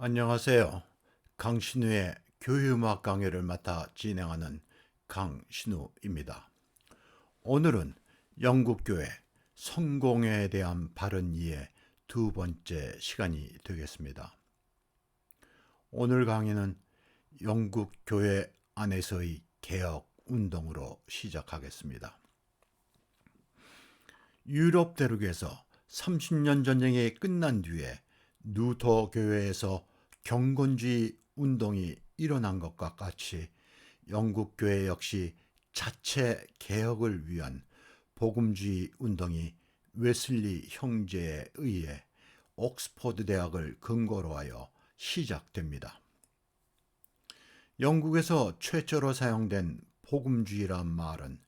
안녕하세요. 강신우의 교회음악 강의를 맡아 진행하는 강신우입니다. 오늘은 영국교회 성공에 대한 바른 이해 두 번째 시간이 되겠습니다. 오늘 강의는 영국교회 안에서의 개혁 운동으로 시작하겠습니다. 유럽 대륙에서 30년 전쟁이 끝난 뒤에 누터 교회에서 경건주의 운동이 일어난 것과 같이 영국 교회 역시 자체 개혁을 위한 복음주의 운동이 웨슬리 형제에 의해 옥스퍼드 대학을 근거로 하여 시작됩니다. 영국에서 최초로 사용된 복음주의란 말은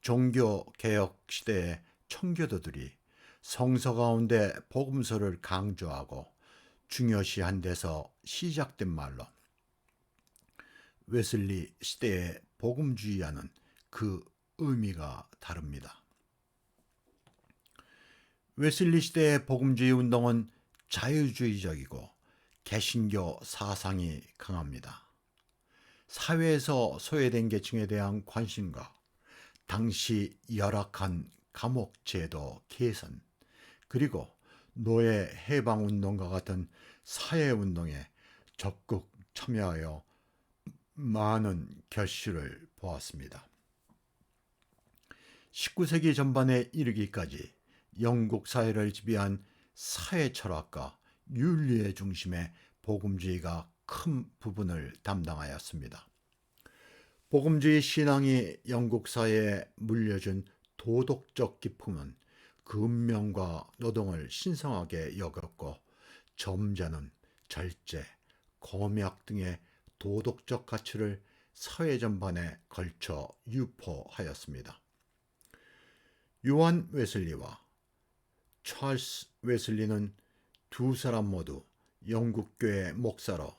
종교 개혁 시대의 청교도들이 성서 가운데 복음서를 강조하고 중요시한 데서 시작된 말로 웨슬리 시대의 복음주의와는 그 의미가 다릅니다. 웨슬리 시대의 복음주의 운동은 자유주의적이고 개신교 사상이 강합니다. 사회에서 소외된 계층에 대한 관심과 당시 열악한 감옥제도 개선, 그리고 노예 해방 운동과 같은 사회 운동에 적극 참여하여 많은 결실을 보았습니다. 19세기 전반에 이르기까지 영국 사회를 지배한 사회 철학과 윤리의 중심에 복음주의가 큰 부분을 담당하였습니다. 복음주의 신앙이 영국 사회에 물려준 도덕적 기품은 그 운명과 노동을 신성하게 여겼고 점자는 절제, 검약 등의 도덕적 가치를 사회 전반에 걸쳐 유포하였습니다. 요한 웨슬리와 찰스 웨슬리는 두 사람 모두 영국교회 목사로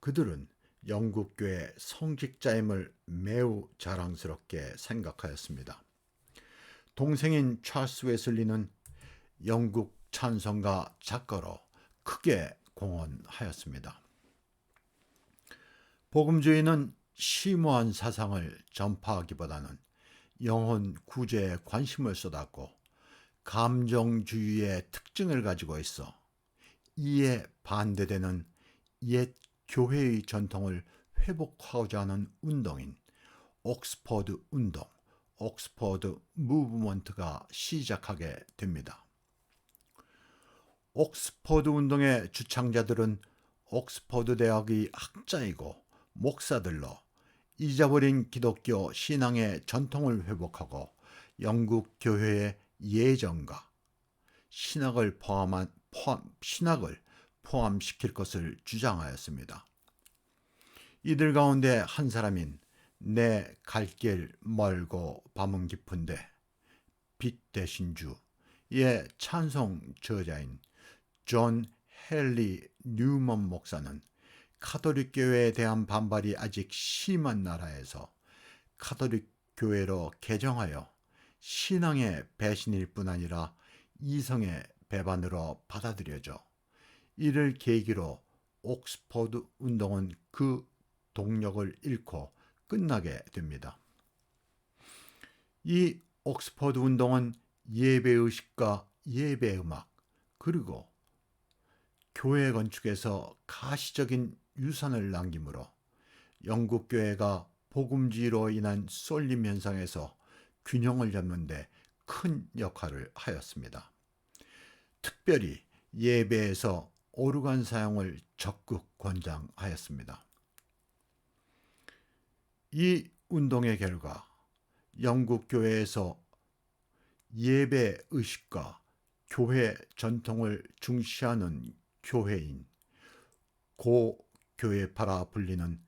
그들은 영국교회 성직자임을 매우 자랑스럽게 생각하였습니다. 동생인 찰스 웨슬리는 영국 찬성가 작가로 크게 공헌하였습니다. 복음주의는 심오한 사상을 전파하기보다는 영혼 구제에 관심을 쏟았고 감정주의의 특징을 가지고 있어 이에 반대되는 옛 교회의 전통을 회복하고자 하는 운동인 옥스퍼드 운동, 옥스퍼드 무브먼트가 시작하게 됩니다. 옥스퍼드 운동의 주창자들은 옥스퍼드 대학의 학자이고 목사들로 잊어버린 기독교 신앙의 전통을 회복하고 영국 교회의 예정과 신학을 포함한 포함, 신학을 포함시킬 것을 주장하였습니다. 이들 가운데 한 사람인 내 갈 길 멀고 밤은 깊은데 빛 대신 주의 찬송 저자인 존 헨리 뉴먼 목사는 카톨릭 교회에 대한 반발이 아직 심한 나라에서 카톨릭 교회로 개정하여 신앙의 배신일 뿐 아니라 이성의 배반으로 받아들여져 이를 계기로 옥스퍼드 운동은 그 동력을 잃고 끝나게 됩니다. 이 옥스퍼드 운동은 예배의식과 예배음악 그리고 교회 건축에서 가시적인 유산을 남기므로 영국 교회가 복음지로 인한 쏠림 현상에서 균형을 잡는데 큰 역할을 하였습니다. 특별히 예배에서 오르간 사용을 적극 권장하였습니다. 이 운동의 결과 영국 교회에서 예배 의식과 교회 전통을 중시하는 교회인 고 교회파라 불리는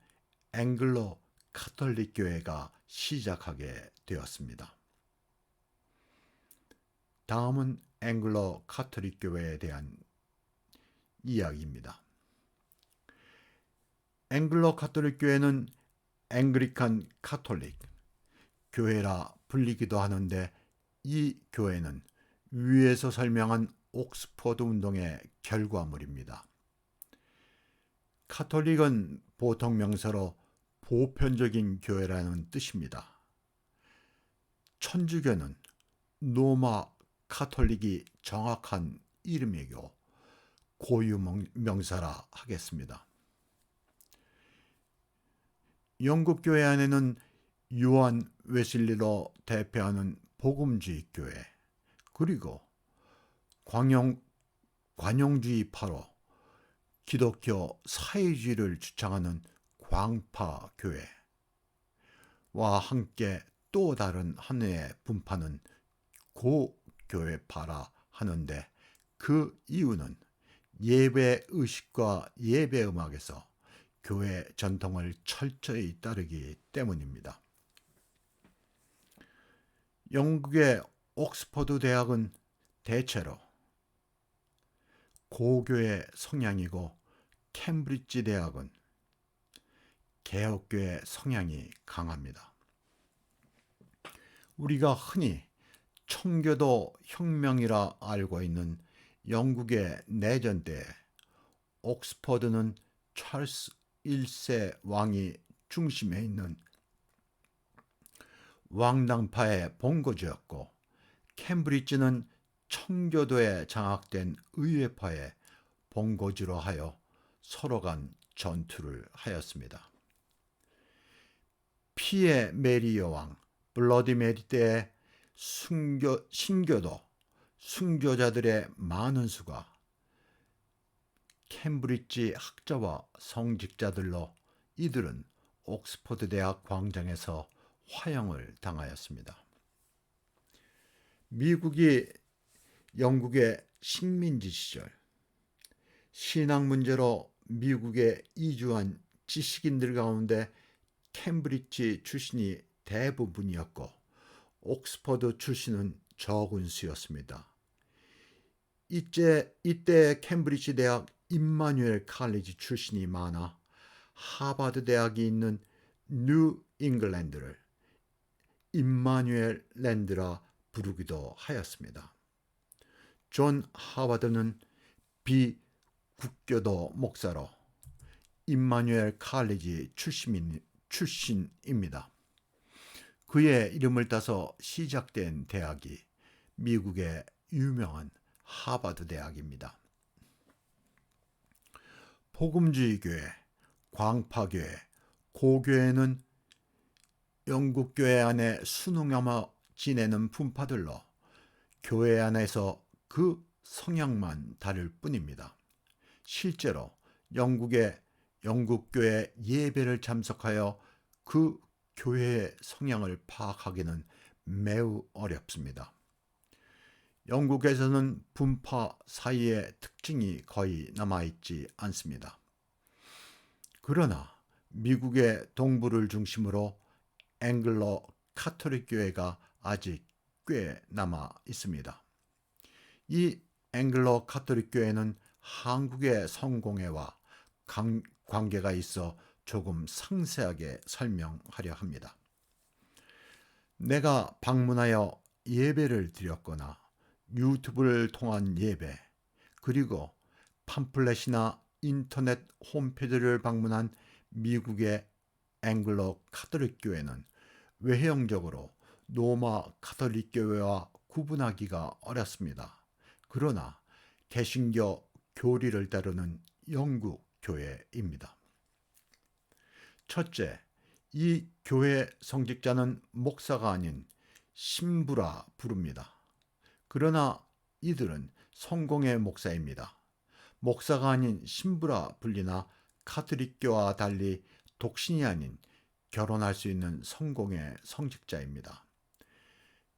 앵글로 카톨릭 교회가 시작하게 되었습니다. 다음은 앵글로 카톨릭 교회에 대한 이야기입니다. 앵글로 카톨릭 교회는 앵그리칸 카톨릭 교회라 불리기도 하는데 이 교회는 위에서 설명한 옥스퍼드 운동의 결과물입니다. 카톨릭은 보통 명사로 보편적인 교회라는 뜻입니다. 천주교는 노마 카톨릭이 정확한 이름이고 고유 명사라 하겠습니다. 영국 교회 안에는 요한 웨슬리로 대표하는 복음주의 교회 그리고 광영 관용주의파로 기독교 사회주의를 주창하는 광파 교회와 함께 또 다른 하나의 분파는 고교회파라 하는데 그 이유는 예배 의식과 예배 음악에서 교회 전통을 철저히 따르기 때문입니다. 영국의 옥스퍼드 대학은 대체로 고교의 성향이고 캠브리지 대학은 개혁교의 성향이 강합니다. 우리가 흔히 청교도 혁명이라 알고 있는 영국의 내전 때 옥스퍼드는 찰스 1세 왕이 중심에 있는 왕당파의 본거지였고 캠브리지는 청교도에 장악된 의회파의 본거지로 하여 서로 간 전투를 하였습니다. 피의 메리 여왕, 블러디 메리 때의 순교, 신교도, 순교자들의 많은 수가 캠브리지 학자와 성직자들로 이들은 옥스퍼드 대학 광장에서 화형을 당하였습니다. 미국이 영국의 식민지 시절 신앙 문제로 미국에 이주한 지식인들 가운데 캠브리지 출신이 대부분이었고 옥스퍼드 출신은 적은 수였습니다. 이때, 이때 캠브리지 대학 임마누엘 칼리지 출신이 많아 하버드 대학이 있는 뉴 잉글랜드를 임마누엘 랜드라 부르기도 하였습니다. 존 하버드는 비국교도 목사로 임마누엘 칼리지 출신, 출신입니다. 그의 이름을 따서 시작된 대학이 미국의 유명한 하버드 대학입니다. 복음주의 교회, 광파교회, 고교회는 영국 교회 안에 순응하며 지내는 분파들로 교회 안에서 그 성향만 다를 뿐입니다. 실제로 영국의 영국 교회 예배를 참석하여 그 교회의 성향을 파악하기는 매우 어렵습니다. 영국에서는 분파 사이의 특징이 거의 남아있지 않습니다. 그러나 미국의 동부를 중심으로 앵글로 카톨릭 교회가 아직 꽤 남아 있습니다. 이 앵글로 카톨릭 교회는 한국의 성공회와 관계가 있어 조금 상세하게 설명하려 합니다. 내가 방문하여 예배를 드렸거나 유튜브를 통한 예배, 그리고 팜플렛이나 인터넷 홈페이지를 방문한 미국의 앵글로 카톨릭 교회는 외형적으로 노마 카톨릭 교회와 구분하기가 어렵습니다. 그러나 개신교 교리를 따르는 영국 교회입니다. 첫째, 이 교회 성직자는 목사가 아닌 신부라 부릅니다. 그러나 이들은 성공의 목사입니다. 목사가 아닌 신부라 불리나 카톨릭교와 달리 독신이 아닌 결혼할 수 있는 성공의 성직자입니다.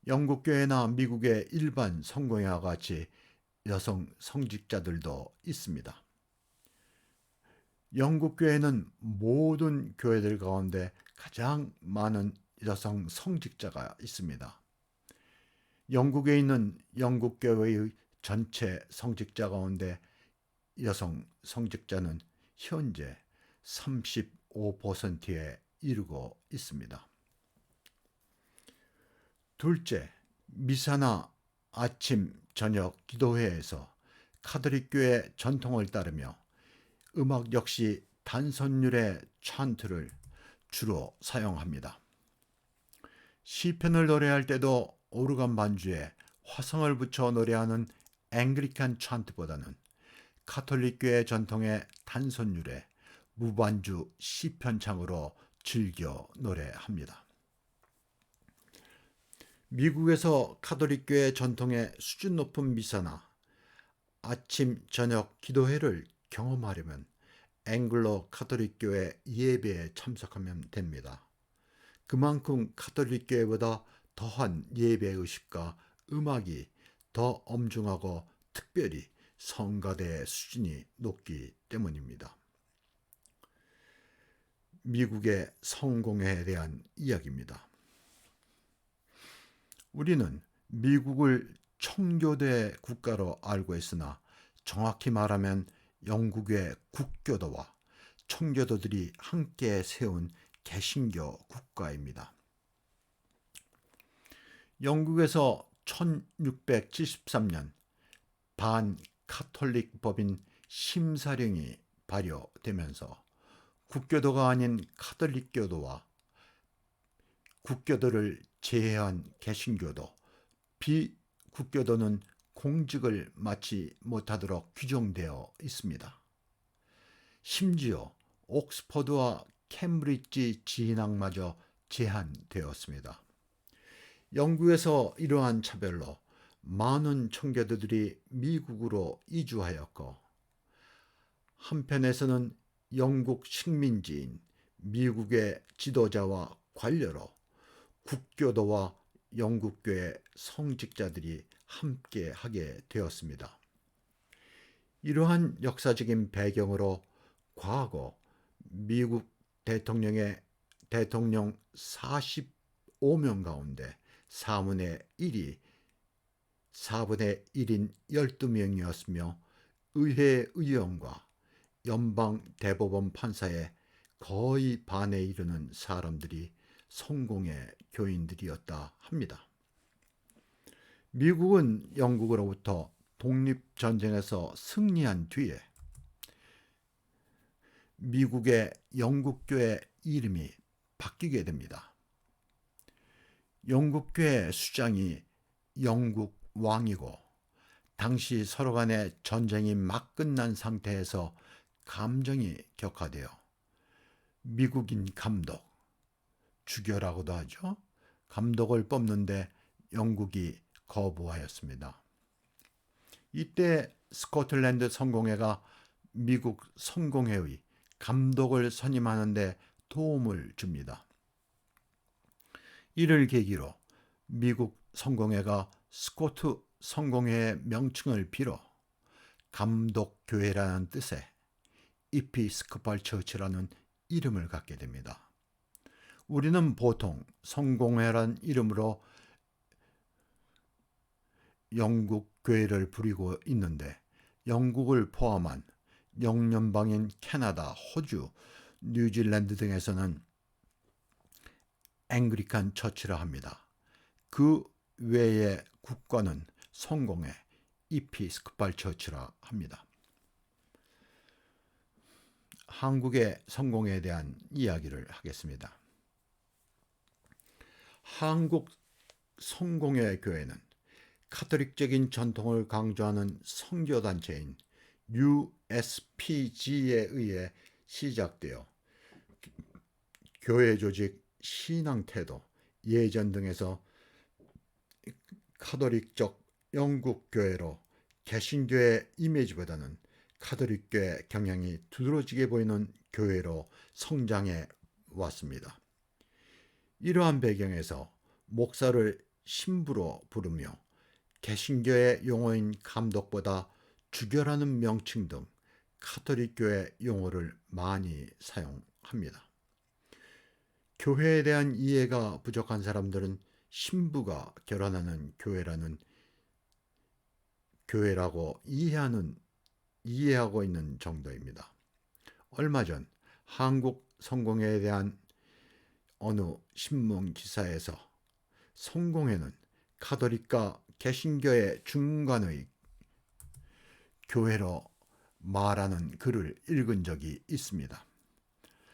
영국 교회나 미국의 일반 성공회와 같이 여성 성직자들도 있습니다. 영국 교회는 모든 교회들 가운데 가장 많은 여성 성직자가 있습니다. 영국에 있는 영국 교회의 전체 성직자 가운데 여성 성직자는 현재 35%에 이르고 있습니다. 둘째, 미사나 아침, 저녁 기도회에서 카톨릭 교회 전통을 따르며 음악 역시 단선율의 찬트를 주로 사용합니다. 시편을 노래할 때도 오르간 반주에 화성을 붙여 노래하는 앵글리칸 찬트보다는 카톨릭교회 전통의 단선율의 무반주 시편창으로 즐겨 노래합니다. 미국에서 카톨릭교회 전통의 수준 높은 미사나 아침 저녁 기도회를 경험하려면 앵글로 카톨릭교회 예배에 참석하면 됩니다. 그만큼 카톨릭교회보다 더한 예배 의식과 음악이 더 엄중하고 특별히 성가대의 수준이 높기 때문입니다. 미국의 성공회에 대한 이야기입니다. 우리는 미국을 청교대 국가로 알고 있으나 정확히 말하면 영국의 국교도와 청교도들이 함께 세운 개신교 국가입니다. 영국에서 1673년 반 카톨릭 법인 심사령이 발효되면서 국교도가 아닌 카톨릭교도와 국교도를 제외한 개신교도, 비국교도는 공직을 맡지 못하도록 규정되어 있습니다. 심지어 옥스퍼드와 캠브리지 진학마저 제한되었습니다. 영국에서 이러한 차별로 많은 청교도들이 미국으로 이주하였고 한편에서는 영국 식민지인 미국의 지도자와 관료로 국교도와 영국교회 성직자들이 함께 하게 되었습니다. 이러한 역사적인 배경으로 과거 미국 대통령의 대통령 45명 가운데 4분의 1이 4분의 1인 12명이었으며 의회 의원과 연방 대법원 판사의 거의 반에 이르는 사람들이 성공의 교인들이었다 합니다. 미국은 영국으로부터 독립전쟁에서 승리한 뒤에 미국의 영국교회 이름이 바뀌게 됩니다. 영국교회 수장이 영국 왕이고 당시 서로 간의 전쟁이 막 끝난 상태에서 감정이 격화되어 미국인 감독, 주교라고도 하죠. 감독을 뽑는데 영국이 거부하였습니다. 이때 스코틀랜드 성공회가 미국 성공회의 감독을 선임하는데 도움을 줍니다. 이를 계기로 미국 성공회가 스코트 성공회의 명칭을 빌어 감독교회라는 뜻의 이피스코팔 처치라는 이름을 갖게 됩니다. 우리는 보통 성공회란 이름으로 영국 교회를 부리고 있는데 영국을 포함한 영연방인 캐나다, 호주, 뉴질랜드 등에서는 앵그리칸 처치라 합니다. 그 외의 국가는 성공회 이피스크팔 처치라 합니다. 한국의 성공에 대한 이야기를 하겠습니다. 한국 성공회 교회는 카톨릭적인 전통을 강조하는 선교단체인 USPG에 의해 시작되어 교회 조직, 신앙 태도, 예전 등에서 카톨릭적 영국 교회로 개신교의 이미지보다는 카톨릭교의 경향이 두드러지게 보이는 교회로 성장해 왔습니다. 이러한 배경에서 목사를 신부로 부르며 개신교의 용어인 감독보다 주교라는 명칭 등 카톨릭교의 용어를 많이 사용합니다. 교회에 대한 이해가 부족한 사람들은 신부가 결혼하는 교회라는 교회라고 이해하는 이해하고 있는 정도입니다. 얼마 전 한국 성공회에 대한 어느 신문 기사에서 성공회는 카톨릭과 개신교의 중간의 교회로 말하는 글을 읽은 적이 있습니다.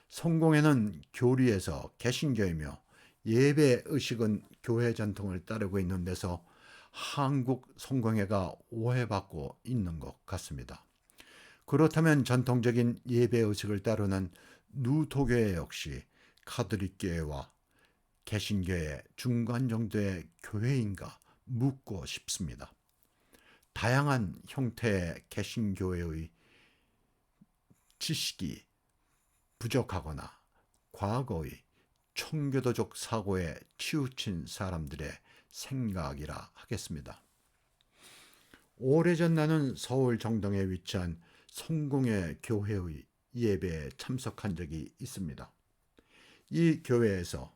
성공회는 교리에서 개신교이며 예배 의식은 교회 전통을 따르고 있는 데서 한국 성공회가 오해받고 있는 것 같습니다. 그렇다면 전통적인 예배 의식을 따르는 누토교회 역시 카톨릭교회와 개신교회 중간 정도의 교회인가 묻고 싶습니다. 다양한 형태의 개신교회의 지식이 부족하거나 과거의 청교도적 사고에 치우친 사람들의 생각이라 하겠습니다. 오래전 나는 서울 정동에 위치한 성공의 교회의 예배에 참석한 적이 있습니다. 이 교회에서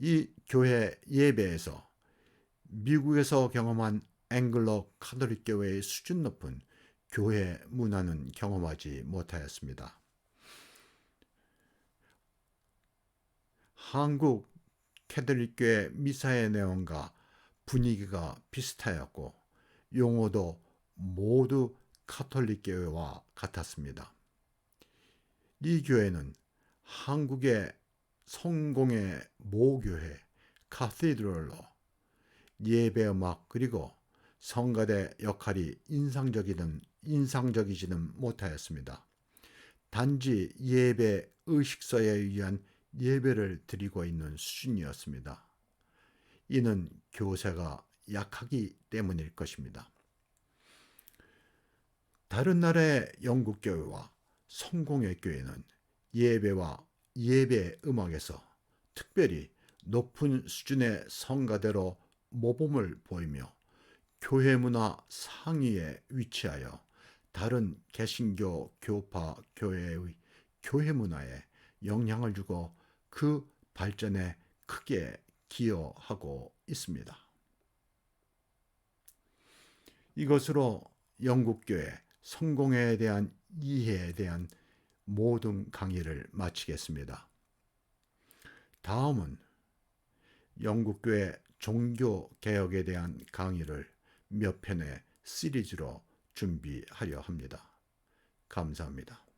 이 교회 예배에서 미국에서 경험한 앵글로 카톨릭 교회의 수준 높은 교회 문화는 경험하지 못하였습니다. 한국 캐톨릭교회 미사의 내용과 분위기가 비슷하였고 용어도 모두 카톨릭 교회와 같았습니다. 이 교회는 한국의 성공의 모교회 카테드럴로 예배 음악 그리고 성가대 역할이 인상적이든 인상적이지는 못하였습니다. 단지 예배 의식서에 의한 예배를 드리고 있는 수준이었습니다. 이는 교세가 약하기 때문일 것입니다. 다른 나라의 영국 교회와 성공의 교회는 예배와 예배 음악에서 특별히 높은 수준의 성가대로 모범을 보이며 교회 문화 상위에 위치하여 다른 개신교 교파 교회의 교회 문화에 영향을 주고 그 발전에 크게 기여하고 있습니다. 이것으로 영국교회 성공에 대한 이해에 대한 모든 강의를 마치겠습니다. 다음은 영국교회 종교 개혁에 대한 강의를 몇 편의 시리즈로 준비하려 합니다. 감사합니다.